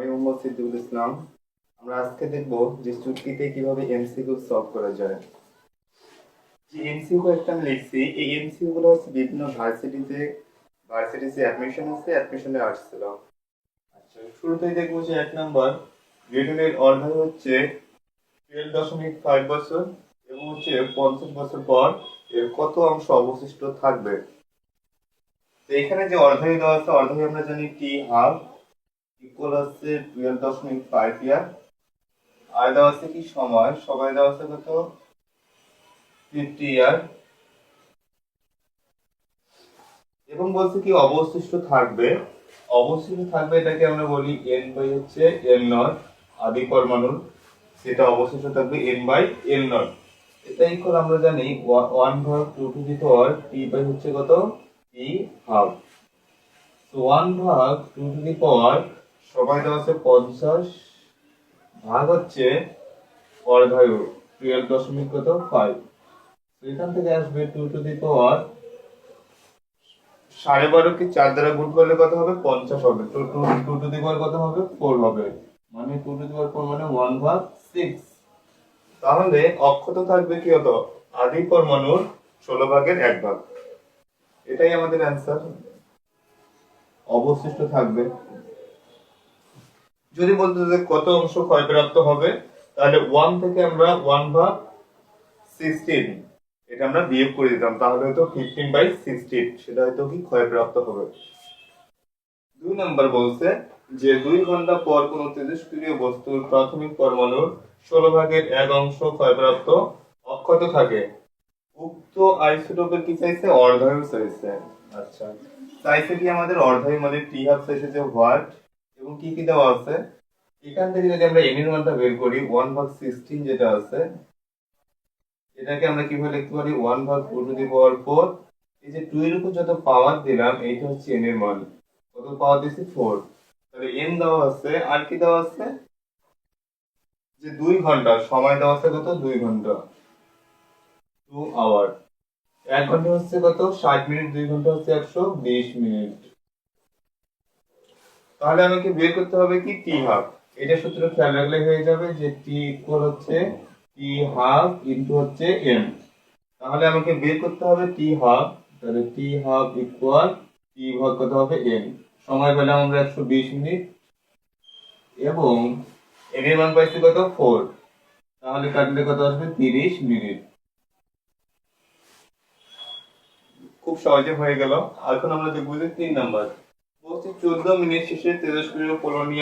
আমি মোহাম্মদ সিদ্দিকুল ইসলাম। আমরা আজকে দেখব যে চুটকিতে কীভাবে এমসিকিউ সলভ করা যায়। যে এমসিকিউ একটা আমি লিখছি, এই এমসিকিউ গুলো হচ্ছে বিভিন্ন ভার্সিটিতে ভার্সিটিতে অ্যাডমিশন আছে অ্যাডমিশনে আসছিল। আচ্ছা শুরুতেই দেখব যে এক নাম্বার রিটার্নের অর্ধায় হচ্ছে টুয়েলভ দশমিক ফাইভ বছর এবং হচ্ছে পঞ্চাশ বছর পর এর কত অংশ অবশিষ্ট থাকবে। এখানে যে অর্ধায় দেওয়া আছে অর্ধায় আমরা জানি টি হাফ ইকুয়াল হচ্ছে টুয়েলভ দশমিক ফাইভ ইয়ার আর দেওয়া আছে কি সময়? সময় দেওয়া আছে কত? ফিফটি ইয়ার এবং বলছে কি অবশিষ্ট থাকবে। অবশিষ্ট থাকবে এটাকে আমরা বলি এন বাই হচ্ছে এন নট আদি পরমাণুর। সেটা অবশিষ্ট থাকবে এন বাই এন নট এটা ইকুয়াল আমরা জানি ওয়ান ভাগ two to the power T by হচ্ছে কত? টি হাফ তো ওয়ান ভাগ টু টু দি পাওয়ার দেওয়া আছে পঞ্চাশ, ভাগ হচ্ছে অর্ধায়ু টুয়েলভ দশমিক কত? ফাইভ এখান থেকে আসবে টু টু দি পাওয়ার সাড়ে বারো কি চার দ্বারা গুণ করলে কত হবে? পঞ্চাশ হবে। তো two two to the power কত হবে? ফোর হবে। মানে two to the power four মানে ওয়ান ভাগ সিক্স তাহলে অক্ষত থাকবে কি হতো? আদি পরমাণুর ষোলো ভাগের এক ভাগ। এটাই আমাদের অ্যান্সার অবশিষ্ট থাকবে। যদি বলতে যে কত অংশ ক্ষয়প্রাপ্ত হবে, তাহলে ওয়ান থেকে আমরা ওয়ান ভাগ সিক্সটিন এটা আমরা বিয়োগ করে দিতাম, তাহলে হয়তো ফিফটিন বাই সিক্সটিন সেটা হয়তো কি ক্ষয়প্রাপ্ত হবে। দুই নাম্বার বলছে যে দুই ঘণ্টা পর কোন তেজস্ক্রিয় বস্তুর প্রাথমিক পরমাণুর ষোলো ভাগের এক অংশ ক্ষয়প্রাপ্ত অক্ষত থাকে। উক্ত আইসোটোপের কি চাইছে? অর্ধায়ু চাইছে। আচ্ছা। চাইছে কি আমাদের অর্ধায়ু মানে টি হাফ চাইছে যে হোয়াট এবং কি কি দেওয়া আছে? এখান থেকে যদি আমরা এন এর মানটা বের করি ওয়ান ভাগ সিক্সটিন যেটা আছে, এটাকে আমরা কীভাবে লিখতে পারি? ওয়ান ভাগ টু দি পাওয়ার ফোর এই যে টু এর উপর যত পাওয়ার দিলাম, এইটা হচ্ছে এন এর মান। কত পাওয়ার দিছি ফোর তাহলে এন দেওয়া আছে, আর কি দেওয়া আছে? যে দুই ঘণ্টা, সময় দেওয়া আছে কত? দুই ঘণ্টা। টু আওয়ার এক ঘণ্টা হচ্ছে কত? ষাট মিনিট, দুই ঘণ্টা হচ্ছে একশো বিশ মিনিট। তাহলে আমাকে বের করতে হবে কি? টি হাফ এটা সূত্র খেয়াল রাখলে হয়ে যাবে যে টি ইকুয়াল হচ্ছে টি হাফ ইনটু হচ্ছে এম তাহলে আমাকে বের করতে হবে টি হাফ তাহলে টি হাফ ইকুয়াল টি ভাগ কত হবে এন সময় পেলাম আমরা একশো বিশ মিনিট। এবং এম এর মান পাইছি কত? ফোর তাহলে কাটলে কত আসবে? তিরিশ মিনিট। খুব সহজে হয়ে গেল। এখন আমরা দেখব যে তিন নাম্বার। চোদ্দ মিনিট শেষে তেজস্ক্রিয় পোলোনিয়াম